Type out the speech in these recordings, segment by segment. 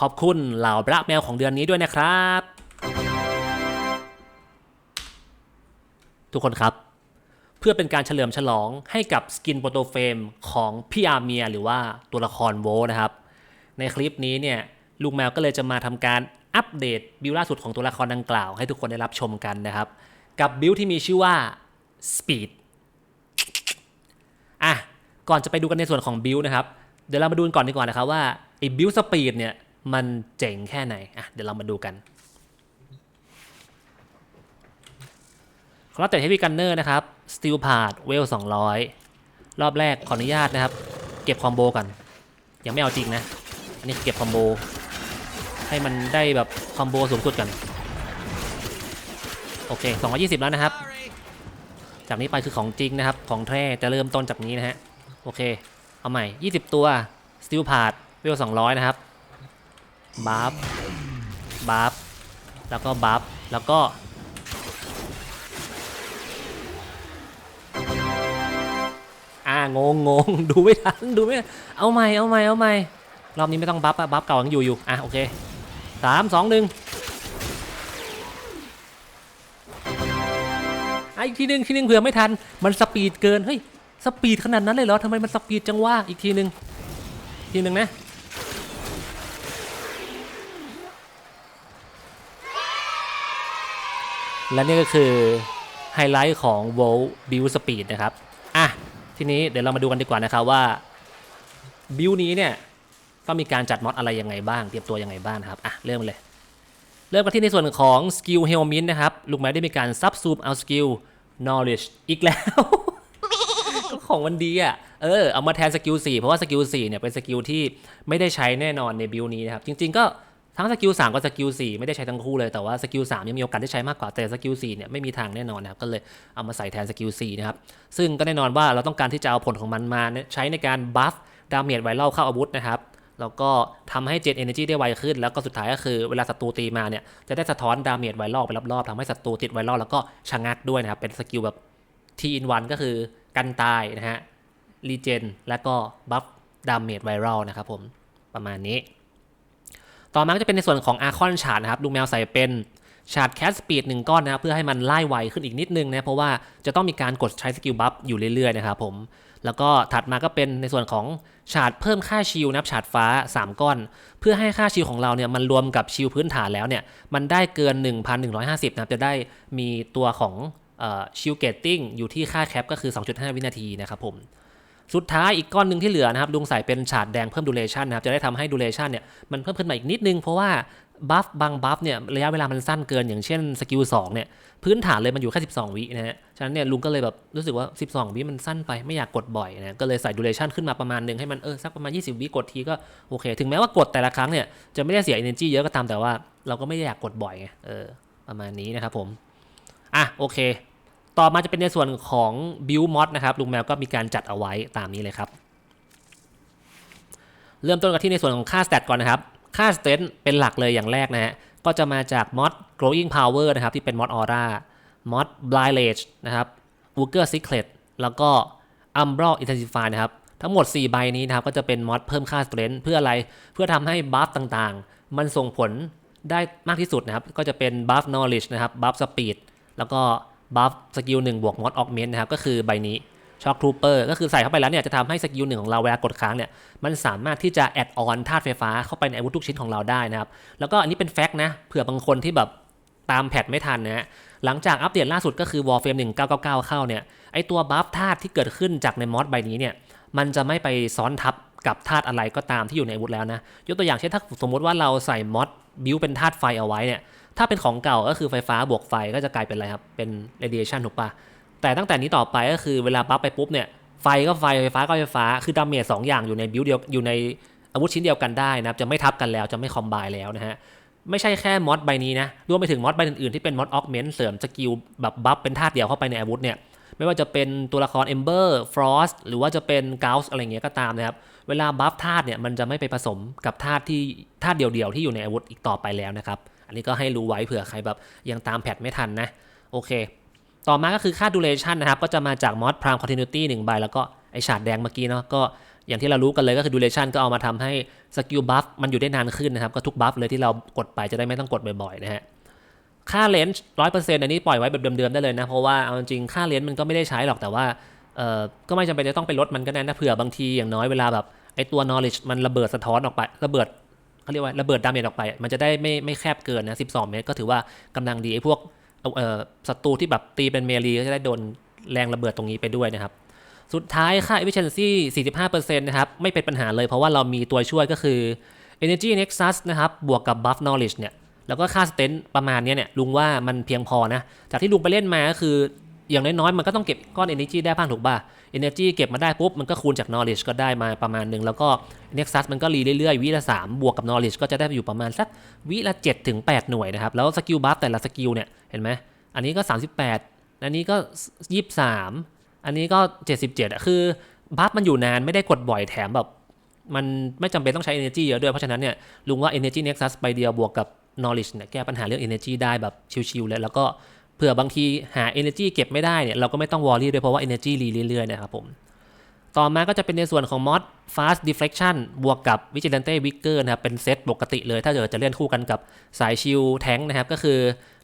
ขอบคุณเหล่าบระแมวของเดือนนี้ด้วยนะครับ ทุกคนครับ เพื่อเป็นการเฉลิมฉลองให้กับสกินโปรโตเฟมของพี่อาเมียหรือว่าตัวละครโวนะครับ ในคลิปนี้เนี่ยลุงแมวก็เลยจะมาทำการอัปเดตบิลล่าสุดของตัวละครดังกล่าวให้ทุกคนได้รับชมกันนะครับ กับบิลที่มีชื่อว่า Speed อะก่อนจะไปดูกันในส่วนของบิลนะครับ เดี๋ยวเรามาดูกันก่อนดีกว่านะครับว่าไอ้บิลสปีดเนี่ย มันเจ๋งแค่ไหน อะ เดี๋ยวเรามาดูกันของเราแต่เฮฟวี่กันเนอร์นะครับสตีลพาดเวล200รอบแรกขออนุญาตนะครับ เก็บคอมโบก่อน ยังไม่เอาจริงนะ อันนี้เก็บคอมโบ ให้มันได้แบบคอมโบสูงสุดกันโอเค 220 แล้วนะครับ จากนี้ไปคือของจริงนะครับ ของแท้จะเริ่มต้นจากนี้นะฮะ โอเค เอาใหม่ 20 ตัวสตีลพาดเวล200 นะครับ บาร์ฟบาร์ฟแล้วก็บาร์ฟแล้วก็ อ่างงงงดูไม่ทันดูไม่เอาใหม่เอาใหม่เอาใหม่รอบนี้ไม่ต้องบัฟอะบัฟเก่ายังอยู่อยู่อะโอเคสามสองหนึ่งอะอีกทีหนึ่งทีหนึ่งเผื่อไม่ทันมันสปีดเกินเฮ้ยสปีดขนาดนั้นเลยเหรอทำไมมันสปีดจังวะอีกทีหนึ่งทีหนึ่งนะ และนี่ก็คือไฮไลท์ของ v o l Build Speed นะครับ อะ ทีนี้เดี๋ยวเรามาดูกันดีกว่านะครับว่า บิวนี้เนี่ยก็มีการจัดมอดอะไรยังไงบ้าง เตรียมตัวยังไงบ้างครับ อะ เริ่มเลย เริ่มกันที่ในส่วนของสกิลเฮลมินนะครับ ลุงแม็กได้มีการซับซูมเอาสกิล knowledge อีกแล้ว ของมันดีอะ เออ เอามาแทนสกิล4เพราะว่าสกิล4เนี่ยเป็นสกิลที่ไม่ได้ใช้แน่นอนในบิวนี้นะครับ จริง ๆ ก็ ทั้งสกิล3กับสกิล4ไม่ได้ใช้ทั้งคู่เลยแต่ว่าสกิล3ยังมีโอกาสได้ใช้มากกว่าแต่สกิล4เนี่ยไม่มีทางแน่นอนนะครับก็เลยเอามาใส่แทนสกิล4นะครับซึ่งก็แน่นอนว่าเราต้องการที่จะเอาผลของมันมาใช้ในการบัฟดาเมจไวรัลเข้าอาวุธนะครับแล้วก็ทำให้เจนเอเนจีได้ไวขึ้น แล้วก็สุดท้ายก็คือเวลาศัตรูตีมาเนี่ยจะได้สะท้อนดาเมจไวรัลไปรอบๆทำให้ศัตรูติดไวรัลแล้วก็ชะงักด้วยนะครับเป็นสกิลแบบทีอินวันก็คือกันตายนะฮะรีเจนแล้วก็บัฟดาเมจไวรัลนะครับผมประมาณนี้ ต่อมาก็จะเป็นในส่วนของอาร์คอนชาร์ดนะครับลุงแมวใส่เป็นชาร์ดแคสสปีดหนึ่งก้อนนะครับเพื่อให้มันไล่ไวขึ้นอีกนิดนึงนะเพราะว่าจะต้องมีการกดใช้สกิลบัฟอยู่เรื่อยๆนะครับผมแล้วก็ถัดมาก็เป็นในส่วนของชาร์ดเพิ่มค่าชิลนะครับชาร์ดฟ้า 3 ก้อน เพื่อให้ค่าชิลของเราเนี่ยมันรวมกับชิลพื้นฐานแล้วเนี่ยมันได้เกิน 1,150นะครับจะได้มีตัวของชิลเกตติ้งอยู่ที่ค่าแคปก็คือ 2.5 วินาทีนะครับผม สุดท้ายอีกก้อนหนึ่งที่เหลือนะครับลุงใส่เป็นฉาดแดงเพิ่มดูเลชันนะครับจะได้ทำให้ดูเลชันเนี่ยมันเพิ่มขึ้นมาอีกนิดนึงเพราะว่าบัฟบางบัฟเนี่ยระยะเวลามันสั้นเกินอย่างเช่นสกิล2เนี่ยพื้นฐานเลยมันอยู่แค่ 12 วินะฮะฉะนั้นเนี่ยลุงก็เลยแบบรู้สึกว่า 12 วิมันสั้นไปไม่อยากกดบ่อยนะก็เลยใส่ดูเลชันขึ้นมาประมาณหนึ่งให้มันเออสักประมาณ 20 วิกดทีก็โอเค ถึงแม้ว่ากดแต่ละครั้งเนี่ยจะไม่ได้เสีย energy เยอะก็ตามแต่ว่าเราก็ไม่อยากกดบ่อยไงเออประมาณนี้นะครับผมอะโอเค ต่อมาจะเป็นในส่วนของ build mod นะครับลุงแมวก็มีการจัดเอาไว้ตามนี้เลยครับ เริ่มต้นกันที่ในส่วนของค่า stat ก่อนนะครับ ค่า stat เป็นหลักเลยอย่างแรกนะฮะก็จะมาจาก mod growing power นะครับที่เป็น mod aura mod blind rage นะครับ Wooker secret แล้วก็ umbral intensify นะครับทั้งหมด 4 ใบนี้นะครับก็จะเป็นมอดเพิ่มค่า strength เพื่ออะไรเพื่อทำให้บัฟต่างๆ มันส่งผลได้มากที่สุดนะครับ ก็จะเป็น buff knowledge นะครับ buff speed แล้วก็ บัฟสกิล1บวกมอดออกเมนนะครับก็คือใบนี้ช็อคทรูเปอร์ก็คือใส่เข้าไปแล้วเนี่ยจะทำให้สกิลหนึ่งของเราเวลากดค้างเนี่ยมันสามารถที่จะแอดออนธาตุไฟฟ้าเข้าไปในอาวุธทุกชิ้นของเราได้นะครับ แล้วก็อันนี้เป็นแฟกต์นะเผื่อบางคนที่แบบตามแพทไม่ทันนะฮะหลังจากอัปเดตล่าสุดก็คือ Warframe 1999 เข้าเนี่ยไอตัวบัฟธาตุที่เกิดขึ้นจากในมอดใบนี้เนี่ยมันจะไม่ไปซ้อนทับกับธาตุอะไรก็ตามที่อยู่ในอาวุธแล้วนะยกตัวอย่างเช่นถ้าสมมติว่าเราใส่มอดบิวเป็นธาตุไฟเอาไว้เนี่ย ถ้าเป็นของเก่าก็คือไฟฟ้าบวกไฟก็จะกลายเป็นอะไรครับ เป็น radiation ถูกปะแต่ตั้งแต่นี้ต่อไปก็คือเวลาบัฟไปปุ๊บเนี่ย ไฟก็ไฟไฟฟ้าก็ไฟฟ้า คือดาเมจสองอย่างอยู่ในบิวเดียวอยู่ในอาวุธชิ้นเดียวกันได้นะครับ จะไม่ทับกันแล้วจะไม่คอมไบแล้วนะฮะ ไม่ใช่แค่มอดใบนี้นะ รวมไปถึงมอดใบอื่นๆที่เป็นมอดออกเมนต์เสริมสกิลแบบบัฟเป็นธาตุเดียวเข้าไปในอาวุธเนี่ยไม่ว่าจะเป็นตัวละคร Ember Frost หรือว่าจะเป็น Gauss อะไรเงี้ยก็ตามนะครับ เวลาบัฟธาตุเนี่ยมันจะไม่ไปผสมกับธาตุที่ธาตุเดียวๆที่อยู่ในอาวุธอีกต่อไปแล้วนะครับ อันนี้ก็ให้รู้ไว้เผื่อใครแบบยังตามแพทไม่ทันนะ โอเค ต่อมาก็คือค่า duration นะครับ ก็จะมาจาก mod prime continuity 1ใบแล้วก็ไอฉาดแดงเมื่อกี้เนาะก็อย่างที่เรารู้กันเลยก็คือ duration ก็เอามาทำให้สกิลบัฟมันอยู่ได้นานขึ้นนะครับ ก็ทุกบัฟเลยที่เรากดไปจะได้ไม่ต้องกดบ่อยๆนะฮะค่าเลนส์ร้อยเปอร์เซ็นต์อันนี้ปล่อยไว้แบบเดิมๆได้เลยนะ เพราะว่าเอาจริงค่าเลนส์มันก็ไม่ได้ใช้หรอกแต่ว่าเออก็ไม่จำเป็นจะต้องไปลดมันก็ได้นะเผื่อบางทีอย่างน้อยเวลาแบบไอตัว knowledge มันระเบิดสะท้อนออกไประเบิด เขาเรียกว่าระเบิดดาเมจออกไป มันจะได้ไม่ไม่แคบเกินนะ12 เมตร ก็ถือว่ากำลังดีไอ้พวกเอ่อศัตรูที่แบบตีเป็นเมลีก็จะได้โดนแรงระเบิดตรงนี้ไปด้วยนะครับ สุดท้ายค่า efficiency 45%นะครับไม่เป็นปัญหาเลยเพราะว่าเรามีตัวช่วยก็คือ energy nexus นะครับบวกกับ buff knowledge เนี่ยแล้วก็ค่าสเตนประมาณนี้เนี่ยลุงว่ามันเพียงพอนะ จากที่ลุงไปเล่นมาก็คือ อย่างน้อยๆ มันก็ต้องเก็บก้อน energy ได้บ้างถูกป่ะ energy เก็บมาได้ปุ๊บ มันก็คูณจาก knowledge ก็ได้มาประมาณหนึ่ง แล้วก็ nexus มันก็รีเรื่อยๆ วิละ 3 บวกกับ knowledge ก็จะได้อยู่ประมาณสักวิละ 7 ถึง 8 หน่วยนะครับ แล้วสกิลบัฟแต่ละสกิลเนี่ย เห็นไหม อันนี้ก็ 38 อันนี้ก็ 23 อันนี้ก็ 77อะคือบัฟมันอยู่นานไม่ได้กดบ่อยแถมแบบ มันไม่จำเป็นต้องใช้ energy เยอะด้วย เพราะฉะนั้นเนี่ยลุงว่า energy nexus ไปเดียวบวกกับ knowledge เนี่ยแก้ปัญหาเรื่อง energy ได้แบบชิวๆเลยแล้วก็ เผื่อบางทีหา energy เก็บไม่ได้เนี่ยเราก็ไม่ต้อง worry ด้วยเพราะว่า energy รีเรื่อยๆนะครับผม ต่อมาก็จะเป็นในส่วนของ mod fast deflection บวกกับ vigilante vigor นะครับ เป็นเซตปกติเลย ถ้าเกิดจะเล่นคู่กันกับสายชิลแทงนะครับ ก็คือ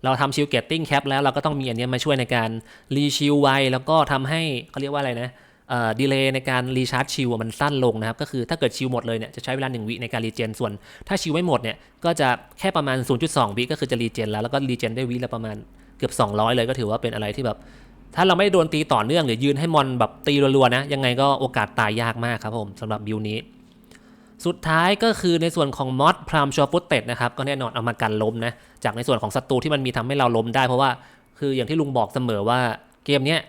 เราทำชิลเกตติ้งแคปแล้วเราก็ต้องมีอันนี้มาช่วยในการรีชิลไวแล้วก็ทำให้เขาเรียกว่าอะไรนะเอ่อดีเลย์ในการรีชาร์จชิลมันสั้นลงนะครับ ก็คือถ้าเกิดชิลหมดเลยเนี่ยจะใช้เวลา 1 วิในการรีเจน ส่วนถ้าชิลไม่หมดเนี่ยก็จะแค่ประมาณ 0.2 วิก็คือจะรีเจนแล้วแล้วก็รีเจนได้วิละประมาณ กือบ 200 เลยก็ถือว่าเป็นอะไรที่แบบ ถ้าเราไม่โดนตีต่อเนื่องหรือยืนให้มอนแบบตีรัวๆนะ ยังไงก็โอกาสตายยากมากครับผมสำหรับบิลนี้ สุดท้ายก็คือในส่วนของมอดพรามชอฟุตเต็ดนะครับก็แน่นอนเอามากันล้มนะจากในส่วนของศัตรูที่มันมีทำให้เราล้มได้เพราะว่าคืออย่างที่ลุงบอกเสมอว่าเกมเนี้ย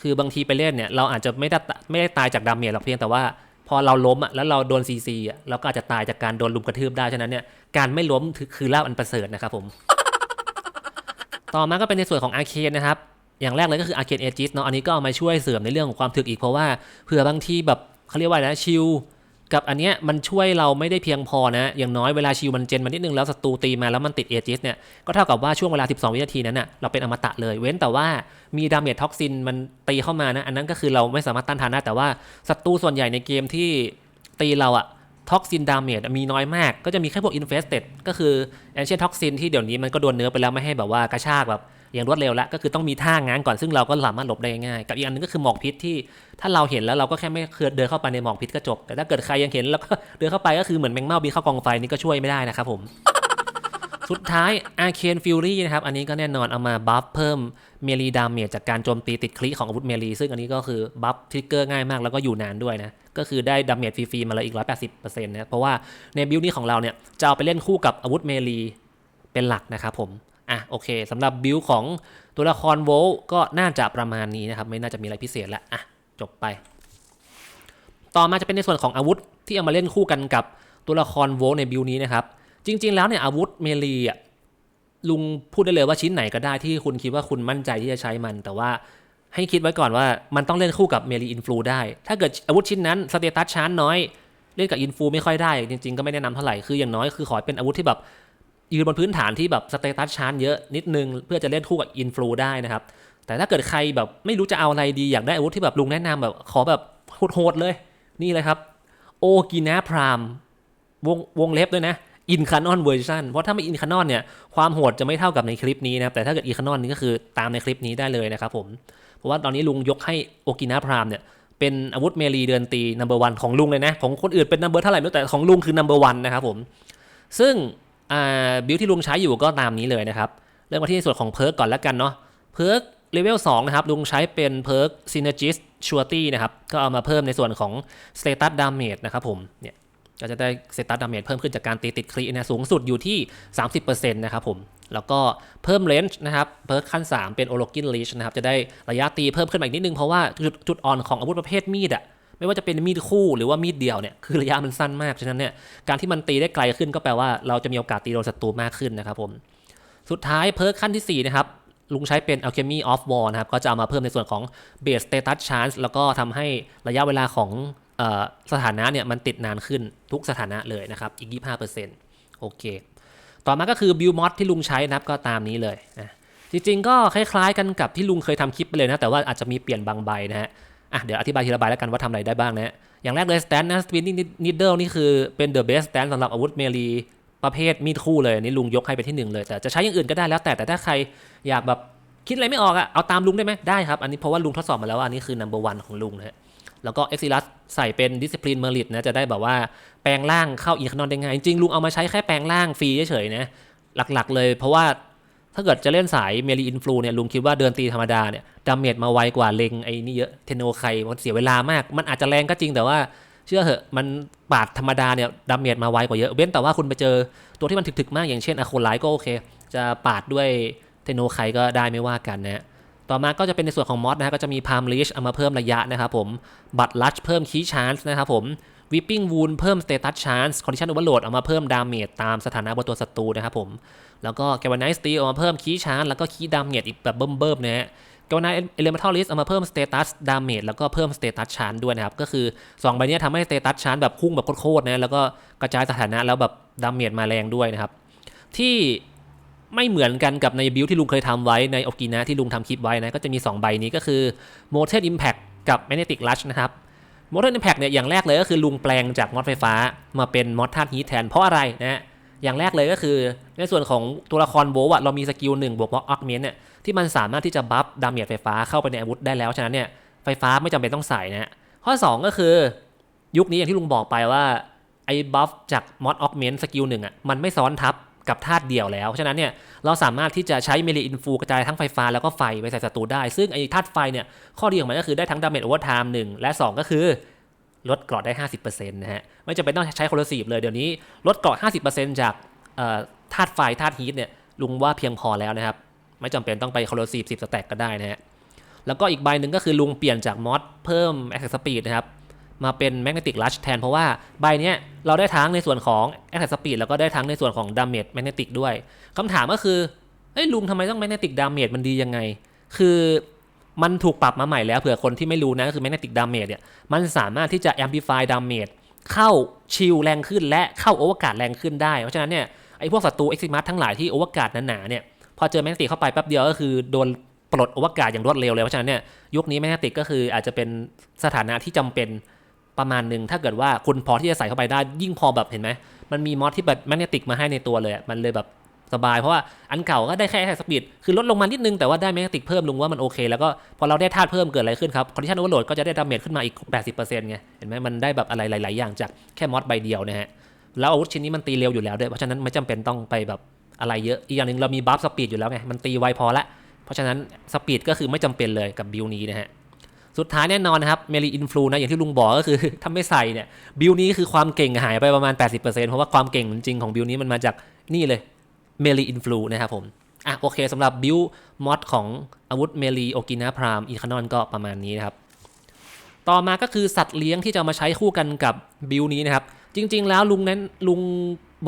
คือบางทีไปเล่นเนี่ยเราอาจจะไม่ได้ไม่ได้ตายจากดาเมจหรอกเพียงแต่ว่าพอเราล้มอะแล้วเราโดนซีซีอะเราก็อาจจะตายจากการโดนลุมกระทืบได้ฉะนั้นเนี่ยการไม่ล้มคือลาบอันประเสริฐนะครับผม ต่อมาก็เป็นในส่วนของอาร์เคนนะครับ อย่างแรกเลยก็คืออาร์เคนเอจิสเนาะ อันนี้ก็เอามาช่วยเสริมในเรื่องของความถึกอีกเพราะว่าเผื่อบางทีแบบเขาเรียกว่านะชิลกับอันเนี้ยมันช่วยเราไม่ได้เพียงพอนะ อย่างน้อยเวลาชิลมันเจนมานิดนึงแล้วศัตรูตีมาแล้วมันติดเอจิสเนี่ย ก็เท่ากับว่าช่วงเวลา 12 วินาทีนั้นน่ะเราเป็นอมตะเลย เว้นแต่ว่ามีดาเมจท็อกซินมันตีเข้ามานะ อันนั้นก็คือเราไม่สามารถต้านทานได้แต่ว่าศัตรูส่วนใหญ่ในเกมที่ตีเราอะ ท็อกซินดามเมจมีน้อยมาก ก็จะมีแค่พวกอินเฟสเต็ดก็คือแอนเชียท็อกซินที่เดี๋ยวนี้มันก็โดนเนื้อไปแล้วไม่ให้แบบว่ากระชากแบบอย่างรวดเร็วแล้วก็คือต้องมีท่าง้างก่อนซึ่งเราก็สามารถหลบได้ง่ายกับอีกอันนึงก็คือหมอกพิษที่ถ้าเราเห็นแล้วเราก็แค่ไม่เคยเดินเข้าไปในหมอกพิษก็จบแต่ถ้าเกิดใครยังเห็นแล้วก็เดินเข้าไปก็คือเหมือนแมงเม่าบินเข้ากองไฟนี่ก็ช่วยไม่ได้นะครับผม สุดท้าย Arcane Fury นะครับ อันนี้ก็แน่นอนเอามาบัฟเพิ่มเมลีดามเมจจากการโจมตีติดคลิของอาวุธเมลีซึ่งอันนี้ก็คือบัฟทริกเกอร์ง่ายมากแล้วก็อยู่นานด้วยนะ ก็คือได้ดามเมจฟรีๆมาเลยอีก 180%นะ เพราะว่าในบิลนี้ของเราเนี่ย จะเอาไปเล่นคู่กับอาวุธเมลีเป็นหลักนะครับผม อะโอเคสำหรับบิลของตัวละครโวลก็น่าจะประมาณนี้นะครับ ไม่น่าจะมีอะไรพิเศษละอะจบไป ต่อมาจะเป็นในส่วนของอาวุธที่เอามาเล่นคู่กันกับตัวละครโวลในบิลนี้นะครับ จริง ๆ แล้วเนี่ยอาวุธเมลีอะลุงพูดได้เลยว่าชิ้นไหนก็ได้ที่คุณคิดว่าคุณมั่นใจที่จะใช้มัน แต่ว่าให้คิดไว้ก่อนว่ามันต้องเล่นคู่กับเมลีอินฟลูได้ ถ้าเกิดอาวุธชิ้นนั้นสเตตัสชานน้อย เล่นกับอินฟลูไม่ค่อยได้ จริง ๆ ก็ไม่แนะนำเท่าไหร่ คืออย่างน้อยคือขอเป็นอาวุธที่แบบยืนบนพื้นฐานที่แบบสเตตัสชานเยอะนิดนึง เพื่อจะเล่นคู่กับอินฟลูได้นะครับ แต่ถ้าเกิดใครแบบไม่รู้จะเอาอะไรดีอยากได้อาวุธที่แบบลุงแนะนำแบบขอแบบโหดๆเลย นี่เลยครับ โอกินาพรามวงวงเล็บด้วยนะ อินคานอนเวอร์ชันเพราะถ้าไม่อินคานอนเนี่ยความโหดจะไม่เท่ากับในคลิปนี้นะครับแต่ถ้าเกิดอินคานอนนี่ก็คือตามในคลิปนี้ได้เลยนะครับผมเพราะว่าตอนนี้ลุงยกให้โอกินาพรามเนี่ยเป็นอาวุธเมลีเดินตีนัมเบอร์วันของลุงเลยนะ ของคนอื่นเป็นนัมเบอร์เท่าไหร่ไม่รู้แต่ของลุงคือนัมเบอร์วันนะครับผมซึ่งบิลที่ลุงใช้อยู่ก็ตามนี้เลยนะครับเริ่มมาที่ในส่วนของเพิร์กก่อนแล้วกันเนาะเพิร์กเลเวล2นะครับลุงใช้เป็นเพิร์ก Synergist Surety นะครับก็เอามาเพิ่มในส่วนของ Status Damage นะครับผมเนี่ย ก็จะได้ Status Damage เพิ่มขึ้นจากการตีติดคลีนะสูงสุดอยู่ที่ 30%นะครับผม แล้วก็เพิ่ม Range นะครับเพิร์ขั้น 3 เป็น Orogin Leash นะครับ จะได้ระยะตีเพิ่มขึ้นอีกนิดนึง เพราะว่าจุดจุดอ่อนของอาวุธประเภทมีดอะไม่ว่าจะเป็นมีดคู่หรือว่ามีดเดียวเนี่ยคือระยะมันสั้นมากฉะนั้นเนี่ยการที่มันตีได้ไกลขึ้นก็แปลว่าเราจะมีโอกาสตีโดนศัตรูมากขึ้นนะครับผมสุดท้ายเพิร์ขั้นที่4นะครับลุงใช้เป็น Alchemy of War นะครับก็จะเอามาเพิ่มในส่วนของ Base Status Chance แล้วก็ทำให้ระยะเวลาของ สถานะเนี่ยมันติดนานขึ้นทุกสถานะเลยนะครับ อีก 25%โอเค ต่อมาก็คือ Build Mod ที่ลุงใช้นะครับก็ตามนี้เลยนะจริงๆก็คล้ายๆกันกับที่ลุงเคยทำคลิปไปเลยนะ แต่ว่าอาจจะมีเปลี่ยนบางใบนะฮะอะเดี๋ยวอธิบายทีละใบแล้วกันว่าทำอะไรได้บ้างนะอย่างแรกเลย stand นะ spinning needle นี่คือเป็น the best stand สำหรับอาวุธเมลีประเภทมีดคู่เลยนนี่ลุงยกให้ไปที่หนึ่งเลย แต่จะใช้อย่างอื่นก็ได้แล้วแต่แต่ถ้าใครอยากแบบคิดอะไรไม่ออกอะเอาตามลุงได้ไหมได้ครับอันนี้เพราะว่าลุงทดสอบมาแล้วว่าอันนี้คือ number one ของลุงนะฮะ แล้วก็ Exilus ใส่เป็น discipline merit นะจะได้แบบว่าแปลงร่างเข้าอีคานอนได้ง่ายจริงลุงเอามาใช้แค่แปลงร่างฟรีเฉยๆนะหลักๆ เลยเพราะว่าถ้าเกิดจะเล่นสายเมลีอินฟลูเนี่ยลุงคิดว่าเดินตีธรรมดาเนี่ยดาเมจมาไวกว่าเลงไอ้นี่เยอะเทโนไคมันเสียเวลามาก มันอาจจะแรงก็จริงแต่ว่าเชื่อเหอะมันปาดธรรมดาเนี่ยดาเมจมาไวกว่าเยอะเว้นแต่ว่าคุณไปเจอตัวที่มันถึกๆมากอย่างเช่นอะโคไลก็โอเค จะปาดด้วยเทโนไคก็ได้ไม่ว่ากันนะ ต่อมาก็จะเป็นในส่วนของมอสนะฮะก็จะมีพามลิชเอามาเพิ่มระยะนะครับผมบัตลัชเพิ่มคีชานส์นะครับผมวิปปิ้งวูนเพิ่มสเตตัสชานส์คอนดิชันโอเวอร์โหลดเอามาเพิ่มดาเมจตามสถานะบนตัวศัตรูนะครับผมแล้วก็แกวานไนสตีเอามาเพิ่มคีชานแล้วก็คีดาเมจอีกแบบเบิ่มๆนะฮะกานาเอเลเมทัลลิสเอามาเพิ่มสเตตัสดาเมจแล้วก็เพิ่มสเตตัสชานด้วยนะครับก็คือ 2 ใบเนี้ยทำให้สเตตัสชานแบบพุ่งแบบโคตรๆนะแล้วก็กระจายสถานะแล้วแบบดาเมจมาแรงด้วยนะครับที่ ไม่เหมือนกันกับในบิลที่ลุงเคยทำไว้ในโอกินะที่ลุงทำคลิปไว้นะก็จะมี 2 ใบนี้ก็คือ m o t e d Impact กับ Magnetic Rush นะครับ m o t e d Impact เนี่ยอย่างแรกเลยก็คือลุงแปลงจากมอดไฟฟ้ามาเป็นมอดธาตุฮีทแทนเพราะอะไรนะฮะอย่างแรกเลยก็คือในส่วนของตัวละครโวลต์อะเรามีสกิลหนึ่งบวกมอดออกเมนเนี่ยที่มันสามารถที่จะบัฟดาเมจไฟฟ้าเข้าไปในอาวุธได้แล้ว ฉะนั้นเนี่ยไฟฟ้าไม่จำเป็นต้องใส่นะฮะข้อ 2 ก็คือยุคนี้อย่างที่ลุงบอกไปว่าไอ้บัฟจากมอดออกเมนสกิลหนึ่งอะมันไม่ซ้อนทับ กับธาตุเดียวแล้ว ฉะนั้นเนี่ยเราสามารถที่จะใช้เมลีอินฟูกระจายทั้งไฟฟ้าแล้วก็ไฟไปใส่ศัตรูได้ ซึ่งไอ้ธาตุไฟเนี่ยข้อดีของมันก็คือได้ทั้งดาเมจโอเวอร์ไทม์หนึ่งและ 2 ก็คือลดเกราะได้ 50%นะฮะไม่จำเป็นต้องใช้โคลอซีฟเลยเดี๋ยวนี้ลดเกราะ 50%จากเอ่อธาตุไฟธาตุฮีทเนี่ยลุงว่าเพียงพอแล้วนะครับ ไม่จำเป็นต้องไปคอร์ซีฟสิบสแต็กก็ได้นะฮะแล้วก็อีกใบหนึ่งก็คือลุงเปลี่ยนจากมอดเพิ่ม Access Speed นะครับ มาเป็น Magnetic Rush แทนเพราะว่าใบเนี้ยเราได้ทั้งในส่วนของ Access Speed แล้วก็ได้ทั้งในส่วนของ Damage Magnetic ด้วยคำถามก็คือเอ้ยลุงทำไมต้อง Magnetic Damage มันดียังไง คือมันถูกปรับมาใหม่แล้วเผื่อคนที่ไม่รู้นะก็คือ Magnetic Damage เนี่ยมันสามารถที่จะ Amplify Damage เข้าชิลแรงขึ้นและเข้าโอเวอร์การ์ดแรงขึ้นได้ เพราะฉะนั้นเนี่ยไอ้พวกศัตรู Eximus ทั้งหลายที่โอเวอร์การ์ดหนาๆเนี่ยพอเจอแมกเนติกเข้าไปแป๊บเดียวก็คือโดนปลดอวกาศอย่างรวดเร็วเลยเพราะฉะนั้นเนี่ยยุคนี้แมกนติกก็คืออาจจะเป็นสถานะที่จำเป็น ประมาณหนึ่งถ้าเกิดว่าคุณพอที่จะใส่เข้าไปได้ยิ่งพอแบบเห็นไหมมันมีมอดที่แบบแมกนติกมาให้ในตัวเลยมันเลยแบบสบายเพราะว่าอันเก่าก็ได้แค่แค่สปีดคือลดลงมานิดนึงแต่ว่าได้แมกนติกเพิ่มลุงว่ามันโอเค แล้วก็พอเราได้ธาตุเพิ่มเกิดอะไรขึ้นครับคอนดิชันโอเวอร์โหลดก็จะได้ดาเมจขึ้นมาอีก 80%ไงเห็นไหมมันได้แบบอะไรหลาย ๆ อย่างจากแค่มอดใบเดียวนะฮะแล้วอาวุธชิ้นนี้มันตีเร็วอยู่แล้วด้วยเพราะฉะนั้นไม่จำเป็นต้องไปแบบอะไรเยอะอีกอย่างหนึ่งเรามีบัฟสปีดอยู่แล้วไงมันตีไวพอละเพราะฉะนั้นสปีดก็คือไม่จำเป็นเลยกับบิลนี้นะฮะ สุดท้ายแน่นอนนะครับเมลีอินฟลูนะอย่างที่ลุงบอกก็คือถ้าไม่ใส่เนี่ยบิลนี้คือความเก่งหายไปประมาณ 80%เพราะว่าความเก่งจริงของบิลนี้มันมาจากนี่เลยเมลีอินฟลูนะครับผมอะโอเคสำหรับบิลมอดของอาวุธเมลีโอกินาพรามอีคานอนก็ประมาณนี้นะครับต่อมาก็คือสัตว์เลี้ยงที่จะมาใช้คู่กันกับบิลนี้นะครับ จริง ๆ แล้วลุงนั้นลุง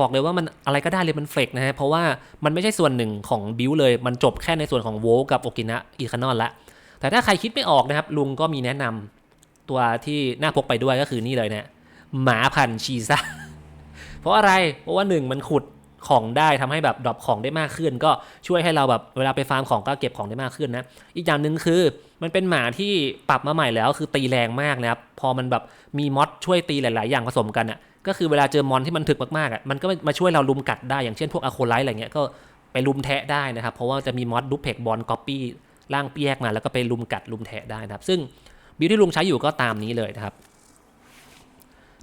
บอกเลยว่ามันอะไรก็ได้เลยมันเฟกนะฮะเพราะว่ามันไม่ใช่ส่วนหนึ่งของบิลเลยมันจบแค่ในส่วนของโวกับโอกินะอีคานอนละ แต่ถ้าใครคิดไม่ออกนะครับ ลุงก็มีแนะนำตัวที่น่าพกไปด้วยก็คือนี่เลยเนะหมาพันชีซ่าเพราะอะไร เพราะว่าหนึ่งมันขุดของได้ทำให้แบบดรอปของได้มากขึ้น ก็ช่วยให้เราแบบเวลาไปฟาร์มของก็เก็บของได้มากขึ้นนะ อีกอย่างหนึ่งคือ มันเป็นหมาที่ปรับมาใหม่แล้วคือตีแรงมากนะครับ พอมันแบบมีมอดช่วยตีหลาย ๆ อย่างผสมกันอะ ก็คือเวลาเจอมอนที่มันถึกมากๆอะ มันก็มาช่วยเราลุมกัดได้ อย่างเช่นพวกอะโคไลท์อะไรเงี้ย ก็ไปลุมแทะได้นะครับ เพราะว่าจะมีมอดดูเพกบอลก๊อปปี้ ร่างเปียกมาแล้วก็ไปลุมกัดลุมแทะได้นะครับ ซึ่งบิวที่ลุงใช้อยู่ก็ตามนี้เลยนะครับ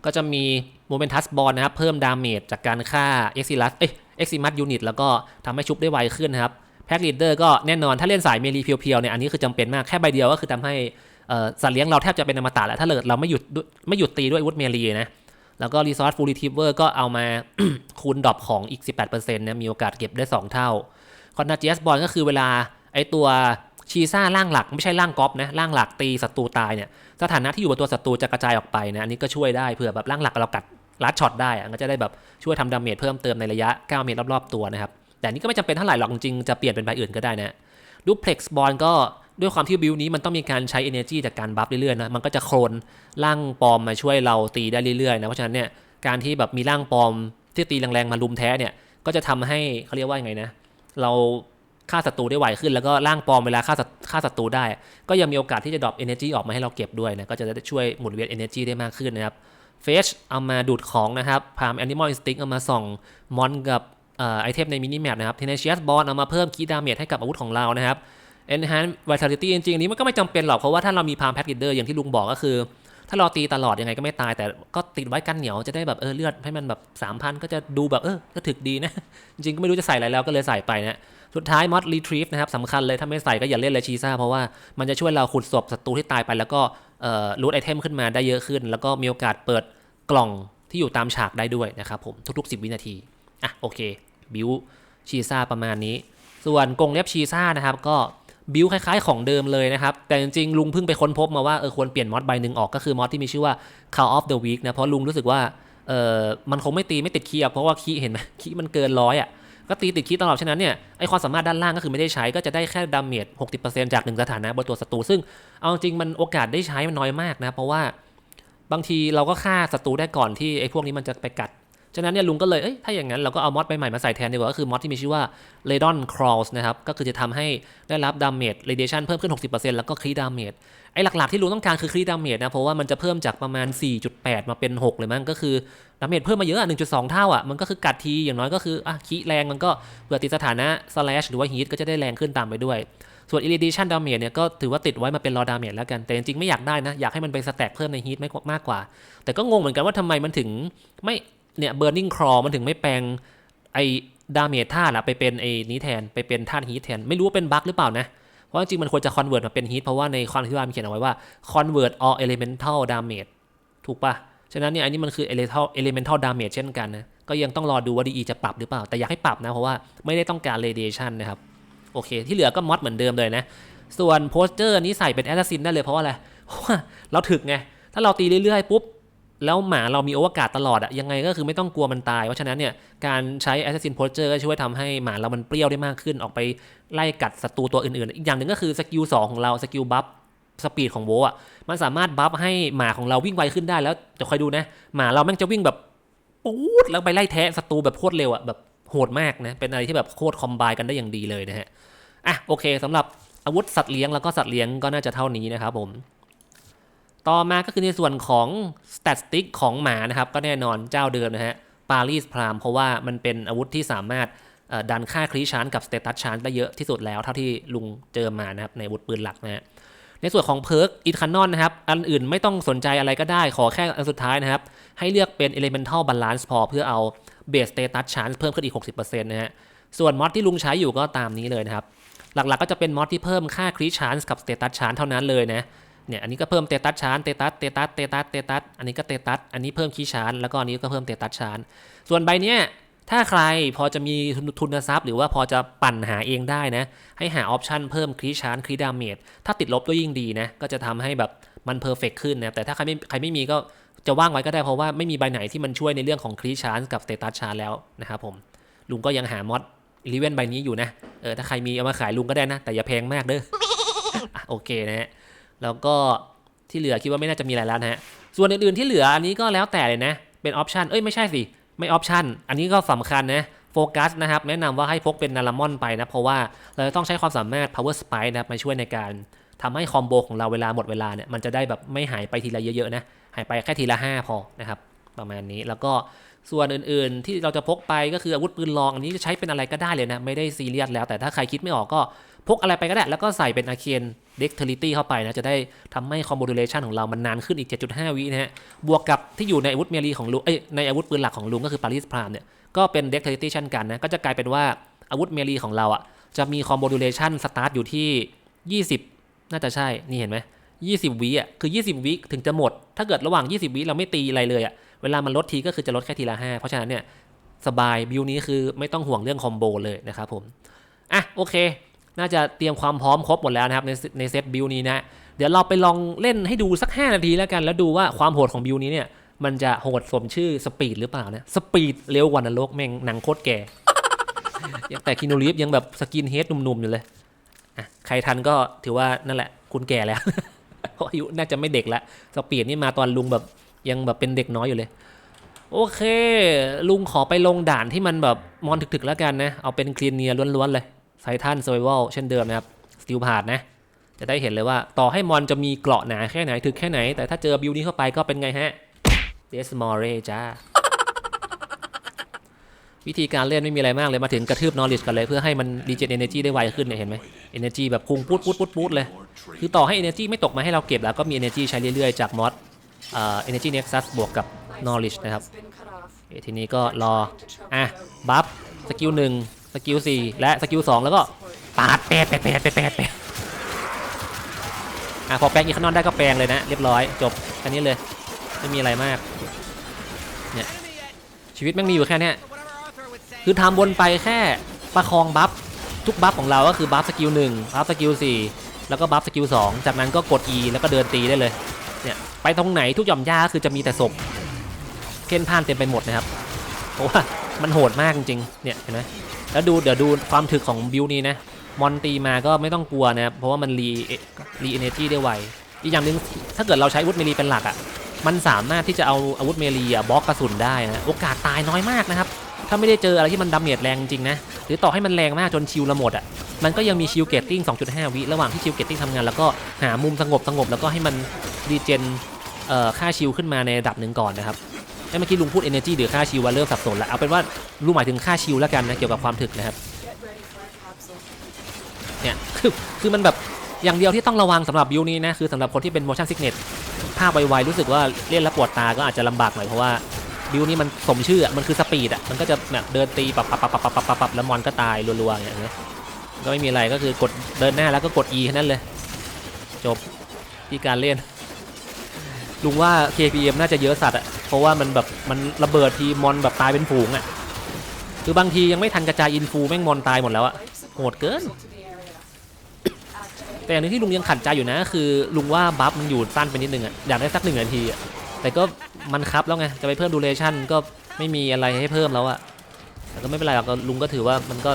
ก็จะมีโมเมนทัสบอลนะครับ เพิ่มดาเมจจากการฆ่าเอ็กซิลัสเอ้ยเอ็กซิมัสยูนิตแล้วก็ทำให้ชุบได้ไวขึ้นนะครับแพ็กลีดเดอร์ก็แน่นอนถ้าเล่นสายเมลีเพียวๆเนี่ยอันนี้คือจำเป็นมากแค่ใบเดียวก็คือทำให้สัตว์เลี้ยงเราแทบจะเป็นอมตะแล้วถ้าเกิดเราไม่หยุดไม่หยุดตีด้วยอาวุธเมลีนะแล้วก็รีซอสฟูลรีทิเวอร์ก็เอามาคูณดรอปของอีก 18%นะมีโอกาสเก็บได้ 2 เท่าคอนนาจิสบอลก็คือเวลาไอตัว ชีซ่าร่างหลักไม่ใช่ร่างก๊อปนะร่างหลักตีศัตรูตายเนี่ยสถานะที่อยู่บนตัวศัตรูจะกระจายออกไปนะอันนี้ก็ช่วยได้เผื่อแบบร่างหลักเรากัดลัดช็อตได้ก็จะได้แบบช่วยทำดาเมจเพิ่มเติมในระยะ 9 เมตรรอบๆตัวนะครับแต่นี่ก็ไม่จำเป็นเท่าไหร่หรอกจริงๆจะเปลี่ยนเป็นใบอื่นก็ได้นะดูเพล็กซ์บอลก็ด้วยความที่บิวนี้มันต้องมีการใช้ energy จากการบัฟเรื่อยๆนะมันก็จะโคลนร่างปลอมมาช่วยเราตีได้เรื่อยๆนะเพราะฉะนั้นเนี่ยการที่แบบมีร่างปลอมที่ตีแรงๆมาลุมแท้เนี่ยก็จะทำให้เขาเรียกว่าไงนะ เรา ฆ่าศัตรูได้ไวขึ้น แล้วก็ร่างปลอมเวลาฆ่าศัตฆ่าศัตรูได้ ก็ยังมีโอกาสที่จะดรอป energy ออกมาให้เราเก็บด้วยนะก็จะได้ช่วยหมุนเวียน energy ได้มากขึ้นนะครับเฟชเอามาดูดของนะครับพาม animal instinct เอามาส่องมอนกับไอเทมในมินิแมปนะครับ tenacious bond เอามาเพิ่มคีดาเมจให้กับอาวุธของเรานะครับ enhance vitality จริงๆนนี้มันก็ไม่จำเป็นหรอก เพราะว่าถ้าเรามีพามแพทกิเดอร์อย่างที่ลุงบอกก็คือ ถ้าเราตีตลอดยังไงก็ไม่ตาย แต่ก็ติดไว้กันเหนียวจะได้แบบเออเลือดให้มันแบบ3,000 ก็จะดูแบบเออก็ถึกดีนะ จริงๆก็ไม่รู้จะใส่อะไรแล้วก็เลยใส่ไปนะ สุดท้ายมอดรีทรีฟนะครับสำคัญเลย ถ้าไม่ใส่ก็อย่าเล่นเลยชีซ่าเพราะว่ามันจะช่วยเราขุดศพศัตรูที่ตายไป แล้วก็เอ่อรูทไอเทมขึ้นมาได้เยอะขึ้น แล้วก็มีโอกาสเปิดกล่องที่อยู่ตามฉากได้ด้วยนะครับผมทุก ๆ 10 วินาทีอะโอเคบิวชีซ่าประมาณนี้ ส่วนกรงเล็บชีซ่านะครับก็บิวคล้ายๆของเดิมเลยนะครับ แต่จริงๆ ลุงเพิ่งไปค้นพบมาว่าเออควรเปลี่ยนมอดใบหนึ่งออกก็คือมอดที่มีชื่อว่า Call of the Week นะ เพราะลุงรู้สึกว่าเออมันคงไม่ตีไม่ติดคีย์เพราะว่าคีย์เห็นไหมคีย์มันเกินร้อยอะ ก็ตีติดคีตลอดฉะนั้นเนี่ยไอความสามารถด้านล่างก็คือไม่ได้ใช้ก็จะได้แค่ดาเมจ60%จากหนึ่งสถานะบนตัวศัตรูซึ่งเอาจริงมันโอกาสได้ใช้มันน้อยมากนะเพราะว่าบางทีเราก็ฆ่าศัตรูได้ก่อนที่ไอพวกนี้มันจะไปกัด ฉะนั้นเนี่ยลุงก็เลยเอ้ยถ้าอย่างนั้นเราก็เอามอดใหม่มาใส่แทนดีกว่าก็คือมอดที่มีชื่อว่า r a d o n Crawls นะครับก็คือจะทำให้ได้รับดาเมจ radiation เพิ่มขึ้น 60%แล้วก็ครีดาเมจไอ้หลักๆที่ลุงต้องการคือครีดาเมจนะเพราะว่ามันจะเพิ่มจากประมาณ 4.8 มาเป็น 6 เลยมั้งก็คือดาเมจเพิ่มมาเยอะอะ1.2 เท่าอะมันก็คือกัดทีอย่างน้อยก็คืออะคีแรงมันก็เผื่อติดสถานะ slash หรือว่า heat ก็จะได้แรงขึ้นตามไปด้วยส่วน irradiation damage เนี่ยก็ถือว่าติดไว้มาเป็น raw damage แล้วกัน แต่จริงๆ ไม่อยากได้นะ อยากให้มันไปสแต็กเพิ่มใน heat ไม่มากกว่า แต่ก็งงเหมือนกันว่าทำไมมันถึงไม่ เนี่ย burning claw มันถึงไม่แปลงไอ้ดาเมจธาตุอะไปเป็นไอ้นี้แทนไปเป็นธาตุฮีทแทน ไม่รู้ว่าเป็นบั๊กหรือเปล่านะ เพราะจริงๆมันควรจะ convert มาเป็นฮีทเพราะว่าในความที่ว่ามันเขียนเอาไว้ว่า convert all elemental damage ถูกปะฉะนั้นเนี่ยอันนี้มันคือ elemental elemental damage เช่นกันนะก็ยังต้องรอดูว่า DE จะปรับหรือเปล่า แต่อยากให้ปรับนะ เพราะว่าไม่ได้ต้องการ radiation นะครับ โอเค ที่เหลือก็มอดเหมือนเดิมเลยนะ ส่วนโพสเจอร์นี้ใส่เป็นแอสซินได้เลยเพราะว่าอะไรเพราะว่าเราถึกไงถ้าเราตีเรื่อยๆปุ๊บ แล้วหมาเรามีโอเวอร์การ์ดตลอดอะยังไงก็คือไม่ต้องกลัวมันตาย เพราะฉะนั้นเนี่ยการใช้ Assassin Posture ก็ช่วยทำให้หมาเรามันเปรี้ยวได้มากขึ้น ออกไปไล่กัดศัตรูตัวอื่นๆ อีกอย่างหนึ่งก็คือสกิล2ของเราสกิลบัฟสปีดของโวอะมันสามารถบัฟให้หมาของเราวิ่งไวขึ้นได้แล้วเดี๋ยวคอยดูนะ หมาเราแม่งจะวิ่งแบบปู๊ดแล้วไปไล่แทะศัตรูแบบโคตรเร็วอะแบบโหดมากนะเป็นอะไรที่แบบโคตรคอมไบกันได้อย่างดีเลยนะฮะอะโอเคสำหรับอาวุธสัตว์เลี้ยงแล้วก็สัตว์เลี้ยงก็น่าจะเท่านี้นะครับผม ต่อมาก็คือในส่วนของสเตติกของหมานะครับ ก็แน่นอนเจ้าเดิมนะฮะปารีสพรามเพราะว่ามันเป็นอาวุธที่สามารถดันค่าคลีชานกับสเตตัสชานได้เยอะที่สุดแล้วเท่าที่ลุงเจอมานะครับในอาวุธปืนหลักนะฮะในส่วนของเพิร์กอินคานอนนะครับ อันอื่นไม่ต้องสนใจอะไรก็ได้ขอแค่อันสุดท้ายนะครับ ให้เลือกเป็น Elemental Balance พอเพื่อเอาเบสสเตตัสชานเพิ่มขึ้นอีก 60%นะฮะส่วนมอดที่ลุงใช้อยู่ก็ตามนี้เลยนะครับ หลักๆก็จะเป็นมอดที่เพิ่มค่าคลีชานกับสเตตัสชานเท่านั้นเลยนะ เนี่ยอันนี้ก็เพิ่มเตตัสชานเตตัสเตตัสเตตัสเตตัสอันนี้ก็เตตัสอันนี้เพิ่มคีย์ชานแล้วก็อันนี้ก็เพิ่มเตตัสชานส่วนใบเนี้ยถ้าใครพอจะมีทุนทรัพย์ หรือว่าพอจะปั่นหาเองได้นะ ให้หาออปชันเพิ่มคลีชานคลีดาเมจถ้าติดลบก็ยิ่งดีนะ ก็จะทำให้แบบมันเพอร์เฟกขึ้นนะ แต่ถ้าใครไม่ใครไม่มีก็จะว่างไว้ก็ได้เพราะว่าไม่มีใบไหนที่มันช่วยในเรื่องของคลีชานกับเตตัสชานแล้วนะครับผม ลุงก็ยังหามอดรีเวนใบนี้อยู่นะ เออถ้าใครมีเอามาขายลุงก็ได้นะ แต่อย่าแพงมากเด้อโอเคนะฮะ แล้วก็ที่เหลือคิดว่าไม่น่าจะมีอะไรแล้วนะฮะ ส่วนอื่นๆที่เหลืออันนี้ก็แล้วแต่เลยนะ เป็นออปชันเอ้ยไม่ใช่สิ ไม่ออปชันอันนี้ก็สำคัญนะโฟกัสนะครับ แนะนำว่าให้พกเป็นนารามอนไปนะ เพราะว่าเราจะต้องใช้ความสามารถ power spike นะครับมาช่วยในการทำให้คอมโบของเราเวลาหมดเวลาเนี่ยมันจะได้แบบไม่หายไปทีละเยอะๆนะ หายไปแค่ทีละ 5 พอนะครับ ประมาณนี้แล้วก็ ส่วนอื่นๆ ที่เราจะพกไปก็คืออาวุธปืนลองอันนี้จะใช้เป็นอะไรก็ได้เลยนะ ไม่ได้ซีเรียสแล้ว แต่ถ้าใครคิดไม่ออกก็พกอะไรไปก็ได้ แล้วก็ใส่เป็นอาเคนเด็กเทลิตี้เข้าไปนะ จะได้ทำให้คอมโบดูเลชันของเรามันนานขึ้นอีก 7.5 วินะฮะ บวกกับที่อยู่ในอาวุธเมลีของลุงเอ้ยในอาวุธปืนหลักของลุงก็คือปาริสพรามเนี่ยก็เป็นเด็กเทลิตี้เช่นกันนะก็จะกลายเป็นว่าอาวุธเมลีของเราอะจะมีคอมโบดูเลชันสตาร์ทอยู่ที่ 20 น่าจะใช่นี่เห็นไหม20วิอะคือ 20วิถึงจะหมด ถ้าเกิดระหว่าง 20วิเราไม่ตีอะไรเลยอะ เวลามันลดทีก็คือจะลดแค่ทีละ5เพราะฉะนั้นเนี่ยสบายบิวนี้คือไม่ต้องห่วงเรื่องคอมโบเลยนะครับผมอะโอเค น่าจะเตรียมความพร้อมครบหมดแล้วนะครับในในเซตบิวนี้นะเดี๋ยวเราไปลองเล่นให้ดูสัก 5 นาทีแล้วกัน แล้วดูว่าความโหดของบิวนี้เนี่ยมันจะโหดสมชื่อสปีดหรือเปล่านะสปีดเร็วกว่านรกแม่งหนังโคตรแก่ยังแต่คินูรีฟยังแบบสกินเฮดหนุ่มๆอยู่เลยอะใครทันก็ถือว่านั่นแหละ คุณแก่แล้วเพราะอายุน่าจะไม่เด็กละสปีดนี่มาตอนลุงแบบ ยังแบบเป็นเด็กน้อยอยู่เลย โอเค ลุงขอไปลงด่านที่มันแบบมอนถึกๆแล้วกันนะ เอาเป็นคลีนเนียล้วนๆเลยไททัน s ซ r v i v a l เช่นเดิมนะครับสติลพาดนะ จะได้เห็นเลยว่าต่อให้มอนจะมีเกราะหนาแค่ไหนถึกแค่ไหน แต่ถ้าเจอบิวนี้เข้าไปก็เป็นไงฮะเดสมอร์เรจ้าวิธีการเล่นไม่มีอะไรมากเลยมาถึงกระทืบ knowledge กันเลยเพื่อให้มัน regen energy ได้ไวขึ้นเนี่ยเห็นไหม energy แบบพุ่งปุ๊ดปุ๊ดปุ๊ดปุ๊ดเลย คือต่อให้ energy ไม่ตกมาให้เราเก็บแล้วก็มี energy ใช้เรื่อยๆจากมอดเอ่อ energy nexus บวกกับ knowledge นะครับโอเคทีนี้ก็รอ อะ บัฟ สกิลหนึ่งสกิลสี่และสกิลสองแล้วก็ปาดแปดแปดแปดแปดแปดแปดอะ พอแปลงอีกขนอนได้ก็แปลงเลยนะ เรียบร้อย จบแค่นี้เลย ไม่มีอะไรมาก เนี่ย ชีวิตแม่งมีอยู่แค่เนี้ยคือทำวนไปแค่ประคองบัฟ ทุกบัฟของเราก็คือบัฟสกิลหนึ่งบัฟสกิลสี่แล้วก็บัฟสกิลสองจากนั้นก็กด E แล้วก็เดินตีได้เลย เนี่ยไปตรงไหนทุกหย่อมย่าคือจะมีแต่ศพเพ่นพ่านเต็มไปหมดนะครับเพราะว่ามันโหดมากจริงๆเนี่ยเห็นไหมแล้วดูเดี๋ยวดูความถึกของบิวนี้นะมอนตีมาก็ไม่ต้องกลัวนะครับเพราะว่ามันรีรีเอเนจีได้ไวอีกอย่างหนึ่งถ้าเกิดเราใช้อาวุธเมลีเป็นหลักอะมันสามารถที่จะเอาอาวุธเมลีอะบล็อกกระสุนได้นะโอกาสตายน้อยมากนะครับ ถ้าไม่ได้เจออะไรที่มันดาเมจแรงจริงนะ หรือต่อให้มันแรงมากจนชิลละหมดอะมันก็ยังมีชิลเกตติ้ง 2.5 วิระหว่างที่ชิลเกตติ้งทำงานแล้วก็หามุมสงบสงบแล้วก็ให้มันดีเจนเอ่อค่าชิลขึ้นมาในระดับหนึ่งก่อนนะครับไอ้เมื่อกี้ลุงพูด energy หรือค่าชิวว่าเริ่มสับสนแล้วเอาเป็นว่าลุงหมายถึงค่าชิวแล้วกันนะเกี่ยวกับความถึกนะครับเนี่ยคือคือมันแบบอย่างเดียวที่ต้องระวังสำหรับบิวนี้นะคือสำหรับคนที่เป็น motion sickness ภาพไวๆรู้สึกว่าเล่นแล้วปวดตาก็อาจจะลำบากหน่อยเพราะว่า บิวนี่มันสมชื่ออะมันคือสปีดอะมันก็จะแบบเดินตีปับปับปับปับปับปับปับแล้วมอนก็ตายรัวๆอย่างเงี้ยก็ไม่มีอะไรก็คือกดเดินหน้าแล้วก็กด E แค่นั้นเลย จบที่การเล่น ลุงว่า KPM น่าจะเยอะสัตว์อะเพราะว่ามันแบบมันระเบิดทีมอนแบบตายเป็นฝูงอะคือบางทียังไม่ทันกระจายอินฟูแม่งมอนตายหมดแล้วอะโหดเกิน แต่อย่างนึงที่ลุงยังขัดใจอยู่นะ คือลุงว่าบัฟมันอยู่สั้นไปนิดนึงอะอยากได้สักหนึ่งนาทีอะแต่ก็ มันครับแล้วไง จะไปเพิ่มดูเรชั่นก็ไม่มีอะไรให้เพิ่มแล้วอะแต่ก็ไม่เป็นไรหรอกลุงก็ถือว่ามันก็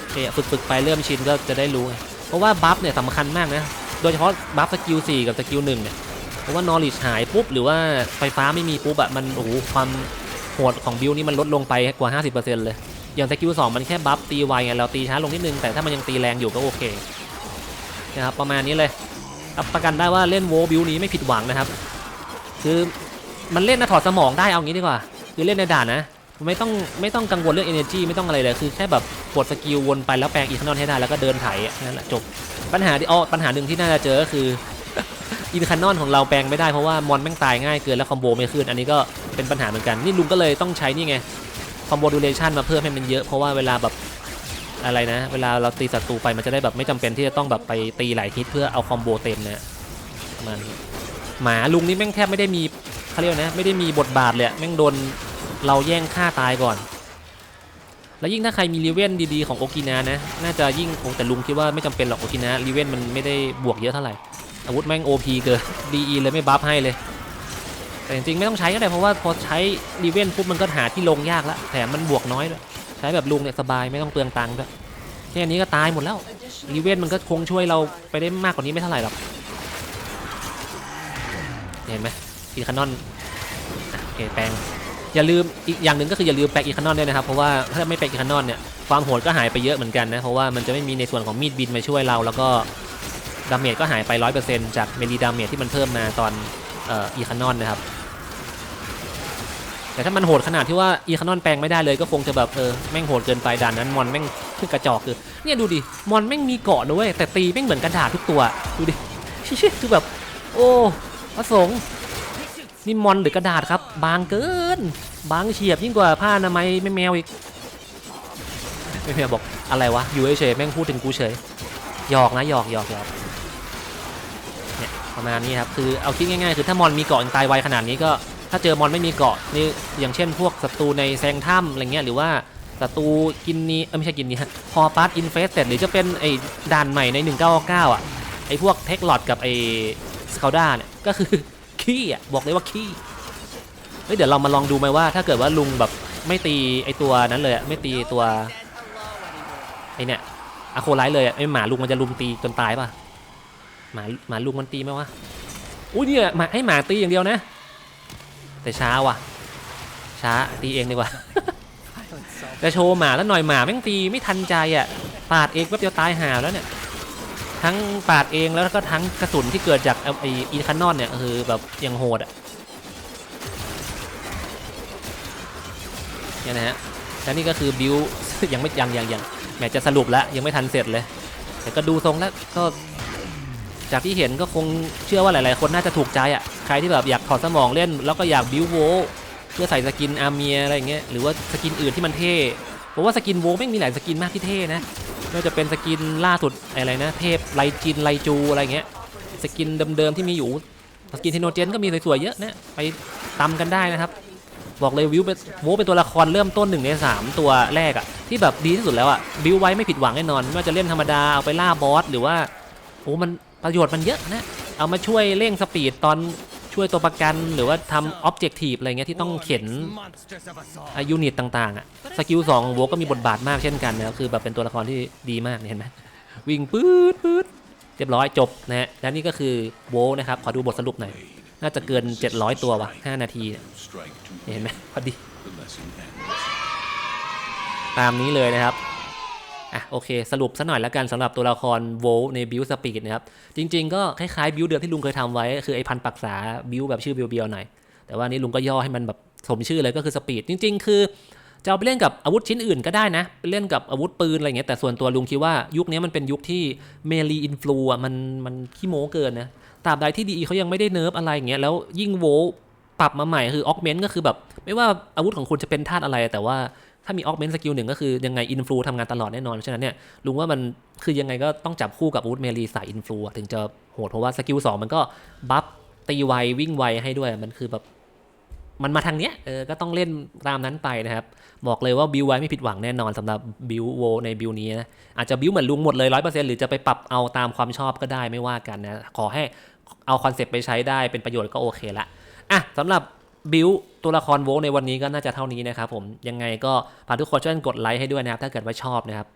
โอเคฝึกฝึกๆไปเริ่มชินก็จะได้รู้ไงเพราะว่าบัฟเนี่ยสำคัญมากนะ โดยเฉพาะบัฟสกิล4กับสกิล1เนี่ยเพราะว่า knowledge หายปุ๊บหรือว่าไฟฟ้าไม่มีปุ๊บอะมันโอ้โหความโหดของบิลนี่มันลดลงไปกว่า 50%เลยอย่างสกิล2มันแค่บัฟตีไวไงเราตีช้าลงนิดนึงแต่ถ้ามันยังตีแรงอยู่ก็โอเคนะครับประมาณนี้เลยรับประกันได้ว่าเล่นโวบิลนี้ไม่ผิดหวังนะครับ คือ มันเล่นนะถอดสมองได้เอางี้ดีกว่า คือเล่นในด่านนะไม่ต้องไม่ต้องกังวลเรื่อง energy ไม่ต้องอะไรเลยคือแค่แบบกดสกิลวนไปแล้วแปลงอีกนอนให้ได้แล้วก็เดินไถอะนั่นแหละจบปัญหาที่อ๋อปัญหาหนึ่งที่น่าจะเจอก็คืออินคานอนของเราแปลงไม่ได้เพราะว่ามอนแม่งตายง่ายเกินแล้วคอมโบไม่ขึ้นอันนี้ก็เป็นปัญหาเหมือนกันนี่ลุงก็เลยต้องใช้นี่ไงคอมโบดูเรชันมาเพิ่มให้มันเยอะเพราะว่าเวลาแบบอะไรนะ เวลาเราตีศัตรูไปมันจะได้แบบไม่จำเป็นที่จะต้องแบบไปตีหลายฮิตเพื่อเอาคอมโบเต็มนะมาณนี้หมาลุงนี่แม่งแทบไม่ได้มี เขาเรียกนะไม่ได้มีบทบาทเลยแม่งโดนเราแย่งฆ่าตายก่อน แล้วยิ่งถ้าใครมีรีเวนดีๆของโอกินานะ น่าจะยิ่งโอ้แต่ลุงคิดว่าไม่จำเป็นหรอกโอกินารีเวนมันไม่ได้บวกเยอะเท่าไหร่ อาวุธแม่ง OP เกิน DE เลยไม่บัฟให้เลย แต่จริงๆไม่ต้องใช้ก็ได้เพราะว่าพอใช้รีเวนปุ๊บมันก็หาที่ลงยากแล้วแถมมันบวกน้อยด้วยใช้แบบลุงเนี่ยสบายไม่ต้องเปลืองตังค์ด้วยแค่นี้ก็ตายหมดแล้วรีเวนมันก็คงช่วยเราไปได้มากกว่านี้ไม่เท่าไหร่หรอกเห็นไหม อีคานอนอะโอเคแปลงอย่าลืมอีกอย่างหนึ่งก็คืออย่าลืมแปลงอีคานอนด้วยนะครับเพราะว่าถ้าไม่แปลงอีคานอนเนี่ยความโหดก็หายไปเยอะเหมือนกันนะเพราะว่ามันจะไม่มีในส่วนของมีดบินมาช่วยเรา แล้วก็ดาเมจก็หายไป 100%จากเมลีดาเมจที่มันเพิ่มมาตอนเอ่ออีคานอนนะครับแต่ถ้ามันโหดขนาดที่ว่าอีคานอนแปลงไม่ได้เลยก็คงจะแบบเออแม่งโหดเกินไปด่านนั้นมอนแม่งคือกระจอกคือเนี่ยดูดิมอนแม่งมีเกาะด้วยแต่ตีแม่งเหมือนกระดาษทุกตัวดูดิคือแบบโอ้พระสงฆ์ นี่มอนหรือกระดาษครับ บางเกิน บางเฉียบยิ่งกว่าผ้าอนามัยแม่แมวอีกแม่แมวบอกอะไรวะอยู่เฉยแม่งพูดถึงกูเฉยหยอกนะหยอกหยอกหยอกเนี่ยประมาณนี้ครับคือเอาคิดง่ายๆ คือถ้ามอนมีเกาะยังตายไวขนาดนี้ก็ ถ้าเจอมอนไม่มีเกาะนี่อย่างเช่น พวกศัตรูในแซงถ้ำอะไรเงี้ยหรือว่าศัตรูกินนี้เอ้ยไม่ใช่กินนี้ฮะพอปาร์ตอินเฟสเต็ดหรือจะเป็นไอ้ด่านใหม่ใน 1999อะไอ้พวกเทคลอดกับไอ้สกาด้าเนี่ยก็คือ ขี้อะบอกเลยว่าขี้เฮ้ยเดี๋ยวเรามาลองดูไหมว่า ถ้าเกิดว่าลุงแบบไม่ตีไอตัวนั้นเลยไม่ตีตัวไอเนี่ยอะโคไลท์เลยไอหมาลุงมันจะลุมตีจนตายป่ะหมาหมาลุงมันตีไหมวะอุ้ยเนี่ยหมาให้หมาตีอย่างเดียวนะ แต่ช้าว่ะ ช้าตีเองดีกว่าจะโชว์หมาแล้วหน่อยหมาแม่งตีไม่ทันใจอะปปาดเองแป๊บเดียวตายหาแล้วเนี่ย ทั้งปาดเองแล้วก็ทั้งกระสุนที่เกิดจากไอ้ไอ้อีคันนอนเนี่ยคือแบบยังโหดอะเนี่ยนะฮะแล้วนี่ก็คือบิวยังไม่ยังยังยังแหมจะสรุปแล้วยังไม่ทันเสร็จเลย แต่ก็ดูทรงแล้วก็จากที่เห็นก็คงเชื่อว่าหลายๆ คนน่าจะถูกใจอะใครที่แบบอยากถอดสมองเล่น แล้วก็อยากบิวโวเพื่อใส่สกินอาร์เมียอะไรอย่างเงี้ยหรือว่าสกินอื่นที่มันเท่ผมว่าสกินโวแม่มีหลายสกินมากที่เท่นะ ไม่ว่าจะเป็นสกินล่าสุดอะไรนะ เทพไลจินไลจูอะไรเงี้ย สกินเดิมๆที่มีอยู่ สกินเทโนเจนก็มีสวยๆเยอะนะไปตำกันได้นะครับ บอกเลยวิวเป็นโวเป็นตัวละครเริ่มต้นหนึ่งในสามตัวแรกอะที่แบบดีที่สุดแล้วอะบิวไว้ไม่ผิดหวังแน่นอน ไม่ว่าจะเล่นธรรมดาเอาไปล่าบอสหรือว่าโอ้มันประโยชน์มันเยอะนะ เอามาช่วยเร่งสปีดตอน ช่วยตัวประกันหรือว่าทำออบเจกตีฟอะไรเงี้ยที่ต้องเข็นอายูนิตต่างๆอะสกิลสองโวก็มีบทบาทมากเช่นกันนะคือแบบเป็นตัวละครที่ดีมากเห็นไหมวิ่งปื๊ดปื๊ดเรียบร้อยจบนะฮะและนี่ก็คือโวนะครับขอดูบทสรุปหน่อยน่าจะเกิน 700 ตัวว่ะ5นาทีเห็นไหมพอดี ตามนี้เลยนะครับ อะโอเค สรุปซะหน่อยแล้วกันสำหรับตัวละครโวลในบิวสปีดนะครับ จริง ๆ ก็คล้ายๆบิวเดิมที่ลุงเคยทำไว้ คือไอพันปักษาบิวแบบชื่อเบียวๆหน่อย แต่ว่านี่ลุงก็ย่อให้มันแบบสมชื่อเลยก็คือสปีดจริง ๆ คือจะเอาไปเล่นกับอาวุธชิ้นอื่นก็ได้นะไปเล่นกับอาวุธปืนอะไรเงี้ยแต่ส่วนตัวลุงคิดว่ายุคนี้มันเป็นยุคที่เมลีอินฟลูอะมันมันขี้โม้เกินนะตราบใดที่ดีเขายังไม่ได้เนิร์ฟอะไรอย่างเงี้ยแล้วยิ่งโวปรับมาใหม่คือออกเมนต์ก็คือแบบ ไม่ว่าอาวุธของคุณจะเป็นธาตุอะไรแต่ว่า ถ้ามีออกเมนต์สกิลหนึ่งก็คือยังไงอินฟลูทำงานตลอดแน่นอน ฉะนั้นเนี่ยลุงว่ามันคือยังไงก็ต้องจับคู่กับอาวุธเมลีสายอินฟลูถึงจะโหดเพราะว่าสกิลสองมันก็บัฟตีไววิ่งไวให้ด้วยมันคือแบบมันมาทางเนี้ยเออก็ต้องเล่นตามนั้นไปนะครับ บอกเลยว่าบิวไว้ไม่ผิดหวังแน่นอนสำหรับบิวโวในบิวนี้นะอาจจะบิวเหมือนลุงหมดเลยร้อยเปอร์เซ็นต์หรือจะไปปรับเอาตามความชอบก็ได้ไม่ว่ากันนะ ขอให้เอาคอนเซปต์ไปใช้ได้เป็นประโยชน์ก็โอเคละอะสำหรับ บิวตัวละครโวในวันนี้ก็น่าจะเท่านี้นะครับผมยังไงก็ฝากทุกคนช่วยกดไลค์ให้ด้วยนะครับ ถ้าเกิดว่าชอบนะครับ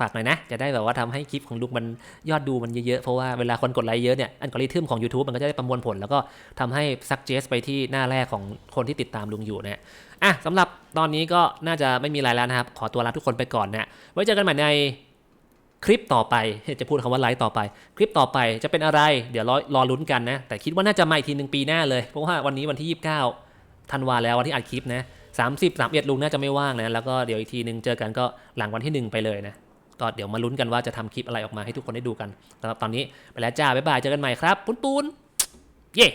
ฝากหน่อยนะ จะได้แบบว่าทำให้คลิปของลุงมันยอดดูมันเยอะๆ เพราะว่าเวลาคนกดไลค์เยอะเนี่ยอัลกอริทึมของ YouTube มันก็จะได้ประมวลผล แล้วก็ทำให้ suggest ไปที่หน้าแรกของคนที่ติดตามลุงอยู่นะอะสำหรับตอนนี้ก็น่าจะไม่มีอะไรแล้วนะครับ ขอตัวลาทุกคนไปก่อนนะไว้เจอกันใหม่ใน คลิปต่อไปจะพูดคำว่าไลฟ์ต่อไป คลิปต่อไปจะเป็นอะไร เดี๋ยวรอรอลุ้นกันนะ แต่คิดว่าน่าจะมาอีกทีหนึ่งปีหน้าเลย เพราะว่าวันนี้วันที่ 29ธันวาแล้ววันที่อัดคลิปนะ30 31ลุงน่าจะไม่ว่างนะ แล้วก็เดี๋ยวอีกทีหนึ่งเจอกันก็หลังวันที่หนึ่งไปเลยนะ ก็เดี๋ยวมาลุ้นกันว่าจะทำคลิปอะไรออกมาให้ทุกคนได้ดูกันสำหรับตอนนี้ไปแล้วจ้าบ๊ายบายเจอกันใหม่ครับปุ้นปุ้นเย่